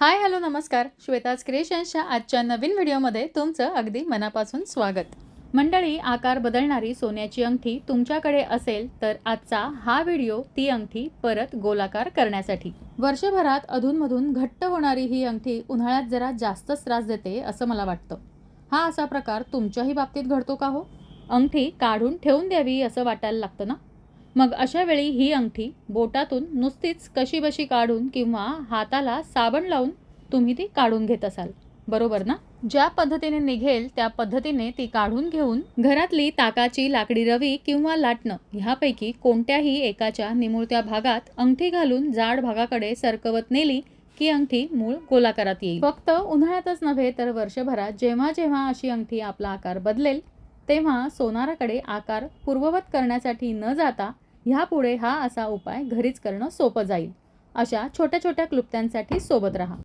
Hi hello नमस्कार. श्वेताज क्रिएशन्सच्या आजच्या नवीन व्हिडिओमध्ये तुमचं अगदी मनापासून स्वागत. मंडळी आकार बदलणारी सोन्याची अंगठी तुमच्याकडे असेल तर आजचा हा व्हिडिओ ती अंगठी परत गोलाकार करण्यासाठी. वर्षभरात अधूनमधून घट्ट होणारी ही अंगठी उन्हाळ्यात जरा जास्तच त्रास देते असं मला वाटतं. हा असा प्रकार तुमच्याही बाबतीत घडतो का हो? अंगठी काढून ठेवून द्यावी असं वाटायला लागतं ना? मग अशा वेळी ही अंगठी बोटातून नुसतीच कशीबशी काढून किंवा हाताला साबण लावून तुम्ही ती काढून घेत असाल. बरोबर ना? ज्या पद्धतीने निघेल त्या पद्धतीने ती काढून घेऊन घरातली ताकाची लाकडी रवी किंवा लाटणं ह्यापैकी कोणत्याही एकाच्या निमुळत्या भागात अंगठी घालून जाड भागाकडे सरकवत नेली की अंगठी मूळ गोलाकारात येईल. फक्त उन्हाळ्यातच नव्हे तर वर्षभरात जेव्हा जेव्हा अशी अंगठी आपला आकार बदलेल तेव्हा सोनाराकडे आकार पूर्ववत करण्यासाठी न जाता ह्यापुढे हा असा उपाय घरीच करणं सोपं जाईल. अशा छोट्या छोट्या क्लुप्त्यांसाठी सोबत राहा.